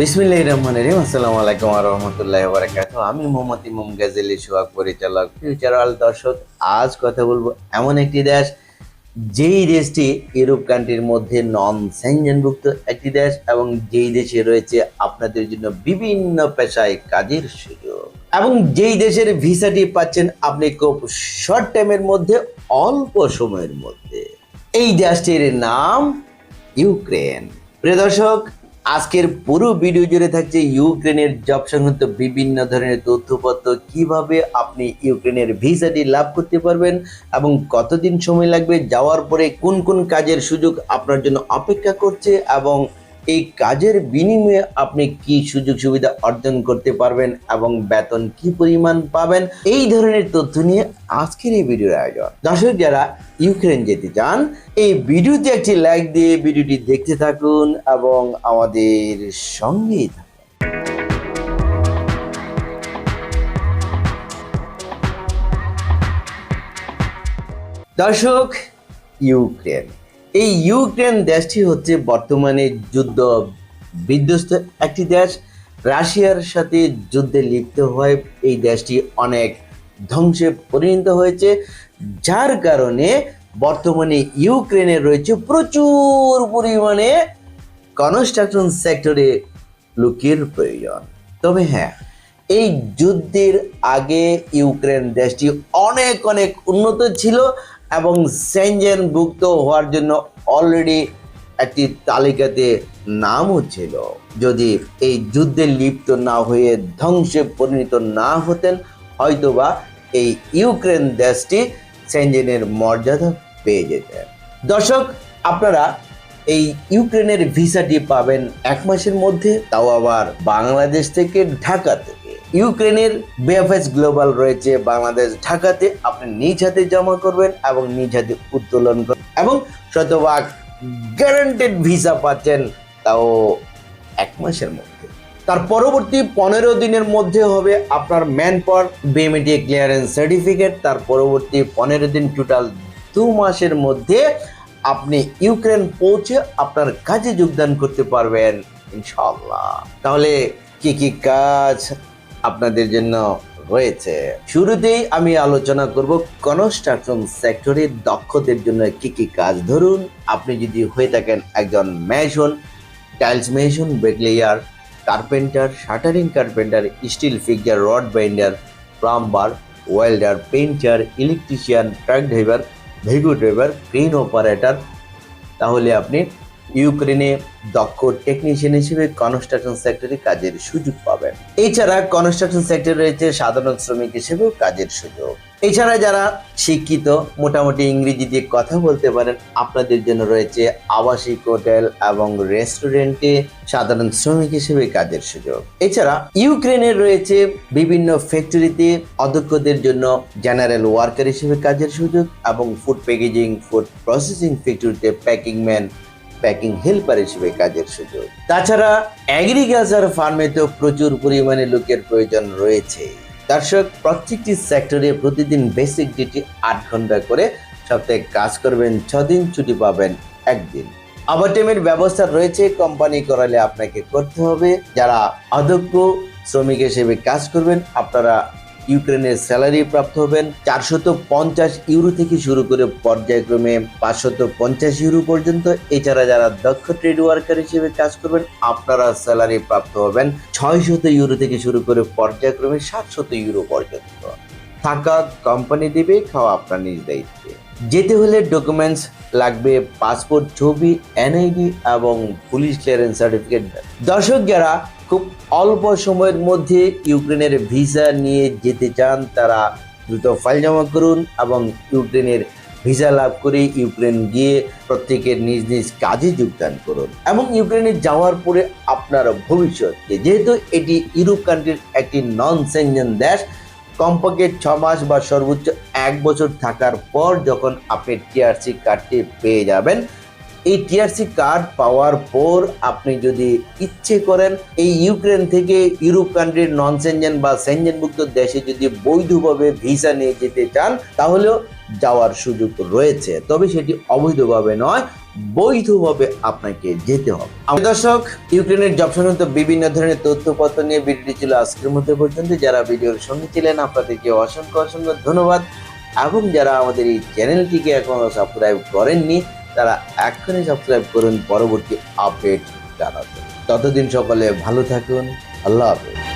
বিসমিল্লাহির রহমানির রহিম। আসসালামু আলাইকুম ওয়া রাহমাতুল্লাহি ওয়া বারাকাতুহু। আমি মোহাম্মদ ইমাম গাজেলি, সোহাগ পরিচালক ফিউচারাল দর্শক। আজ কথা বলব এমন একটি দেশ, যেই দেশটি ইউরোপ কান্ট্রির মধ্যে নন সেনজেনভুক্ত একটি দেশ এবং যেই দেশে রয়েছে আপনাদের জন্য বিভিন্ন পেশায় কাজের সুযোগ। এবং যেই দেশের ভিসাটি পাচ্ছেন আপনি খুব শর্ট টাইমের মধ্যে, অল্প সময়ের মধ্যে। এই দেশটির নাম ইউক্রেন। প্রিয় দর্শক আজকের পুরো ভিডিও জুড়ে থাকছে ইউক্রেনের জব সংক্রান্ত বিভিন্ন ধরনের তথ্যপত্র। কীভাবে আপনি ইউক্রেনের ভিসাটি লাভ করতে পারবেন এবং কতদিন সময় লাগবে, যাওয়ার পরে কোন কোন কাজের সুযোগ আপনার জন্য অপেক্ষা করছে এবং এই কাজের বিনিময়ে আপনি কি সুযোগ সুবিধা অর্জন করতে পারবেন এবং বেতন কি পরিমাণ পাবেন? এই ধরনের তথ্য নিয়ে আজকের এই ভিডিওর আয়োজন। দর্শক যারা ইউক্রেন যেতে চান, এই ভিডিওতে একটি লাইক দিয়ে ভিডিওটি দেখতে থাকুন এবং আমাদের সঙ্গেই দর্শক, ইউক্রেন। এই ইউক্রেন দেশটি হচ্ছে বর্তমানে যুদ্ধ বিধ্বস্ত একটি দেশ। রাশিয়ার সাথে যুদ্ধে লিপ্ত হয়ে এই দেশটি অনেক ধ্বংসে পরিণত হয়েছে। যার কারণে বর্তমানে ইউক্রেনে রয়েছে প্রচুর পরিমাণে কনস্ট্রাকশন সেক্টরে লোকের প্রয়োজন। তবে হ্যাঁ এই যুদ্ধের আগে ইউক্রেন দেশটি অনেক অনেক উন্নত ছিল। এবং সেনজেন ভুক্ত হওয়ার জন্য অলরেডি একটি তালিকাতে নামও ছিল। যদি এই যুদ্ধে লিপ্ত না হয়ে ধ্বংসে পরিণত না হতেন, হয়তোবা এই ইউক্রেন দেশটি সেনজেনের মর্যাদা পেয়ে যেতেন। দর্শক, আপনারা এই ইউক্রেনের ভিসাটি পাবেন এক মাসের মধ্যে, তাও আবার বাংলাদেশ থেকে ঢাকা থেকে ইউক্রেনের বিএফএস গ্লোবাল রয়েছে, বাংলাদেশ ঢাকাতে আপনি নিজ হাতে জমা করবেন এবং নিজ হাতে উত্তোলন করবেন এবং শতভাগ গ্যারান্টেড ভিসা পাচ্ছেন তাও এক মাসের মধ্যে। তার পরবর্তী পনেরো দিনের মধ্যে হবে আপনার man power BMET clearance certificate তার পরবর্তী পনেরো দিন টোটাল দু মাসের মধ্যে আপনি ইউক্রেন পৌঁছে আপনার কাজে যোগদান করতে পারবেন ইনশাল্লাহ তাহলে কি কি কাজ আপনাদের জন্য রয়েছে। শুরুতেই আমি আলোচনা করব কনস্ট্রাকশন সেক্টরে দক্ষদের জন্য কি কি কাজ। ধরুন, আপনি যদি হয়ে থাকেন একজন mason tiles mason bricklayer, carpenter, shuttering carpenter, steel fixer rod binder, plumber, welder painter electrician, truck driver, ভেগু driver, crane operator. তাহলে আপনি ইউক্রেনে দক্ষ টেকনিশিয়ান হিসেবে কনস্ট্রাকশন সেক্টরে কাজের সুযোগ পাবেন। এছাড়া কনস্ট্রাকশন সেক্টরে রয়েছে সাধারণ শ্রমিক হিসেবেও কাজের সুযোগ। এছাড়া যারা শিক্ষিত, মোটামুটি ইংরেজি দিয়ে কথা বলতে পারেন, আপনাদের জন্য রয়েছে আবাসিক হোটেল এবং রেস্টুরেন্টে সাধারণ শ্রমিক হিসেবে কাজের সুযোগ। এছাড়া ইউক্রেনের রয়েছে বিভিন্ন ফ্যাক্টরিতে অধ্যক্ষদের জন্য জেনারেল ওয়ার্কার হিসেবে কাজের সুযোগ এবং ফুড প্যাকেজিং ফুড প্রসেসিং ফ্যাক্টরিতে প্যাকিং ম্যান প্যাকিং হেল্পার হিসেবে কাজের সুযোগ। তাছাড়া এগ্রিকালচার ফার্মেতেও প্রচুর পরিমাণে লোকের প্রয়োজন রয়েছে। দর্শক, প্রত্যেকটি সেক্টরে প্রতিদিন বেসিক ডিউটি আট ঘণ্টা করে সপ্তাহে কাজ করবেন, ছদিন ছুটি পাবেন একদিন। ওভারটাইমের ব্যবস্থা রয়েছে কোম্পানি করালে আপনাকে করতে হবে। যারা অদক্ষ শ্রমিক হিসেবে কাজ করবেন, আপনারা ইউক্রেনের স্যালারি প্রাপ্ত হবেন চারশত পঞ্চাশ ইউরো থেকে শুরু করে পর্যায়ক্রমে পাঁচশত পঞ্চাশ ইউরো পর্যন্ত। এছাড়া যারা দক্ষ ট্রেড ওয়ার্কার হিসেবে কাজ করবেন, আপনারা স্যালারি প্রাপ্ত হবেন ছয়শত ইউরো থেকে শুরু করে পর্যায়ক্রমে সাতশত ইউরো পর্যন্ত। থাকা কোম্পানি দেবে, খাওয়া আপনার নিজ দায়িত্বে। যেতে হলে ডকুমেন্টস লাগবে পাসপোর্ট ছবি এনআইডি এবং পুলিশ ক্লিয়ারেন্স সার্টিফিকেট দর্শক যারা খুব অল্প সময়ের মধ্যে ইউক্রেনের ভিসা নিয়ে যেতে চান, তারা দ্রুত ফাইল জমা করুন এবং ইউক্রেনের ভিসা লাভ করে ইউক্রেন গিয়ে প্রত্যেকের নিজ নিজ কাজে যোগদান করুন। এবং ইউক্রেনে যাওয়ার পরে আপনার ভবিষ্যৎ যেহেতু এটি ইউরোপ কান্ট্রির একটি নন সেনজেন দেশ, কমপক্ষে ছ মাস বা সর্বোচ্চ এক বছর থাকার পর যখন আপনি টিআরসি কার্ডটি পেয়ে যাবেন এই টিআরসি কার্ড পাওয়ার পর আপনি যদি ইচ্ছে করেন, এই ইউক্রেন থেকে ইউরোপ কান্ট্রির নন সেনজেন বা সেনজেনভুক্ত দেশে যদি বৈধভাবে ভিসা নিয়ে যেতে চান, তাহলেও যাওয়ার সুযোগ রয়েছে। তবে সেটি অবৈধভাবে নয়, বৈধভাবে আপনাকে যেতে হবে। আমার দর্শক, ইউক্রেনের জব সংক্রান্ত বিভিন্ন ধরনের তথ্যপত্র নিয়ে ভিডিওটি ছিল আজকের মধ্যে পর্যন্ত। যারা ভিডিওর সঙ্গে ছিলেন, আপনাদেরকে অসংখ্য অসংখ্য ধন্যবাদ। এবং যারা আমাদের এই চ্যানেলটিকে এখনও সাবস্ক্রাইব করেননি তারা এখনই সাবস্ক্রাইব করুন পরবর্তী আপডেট জানার ততদিন সকলে ভালো থাকুন আল্লাহ হাফেজ।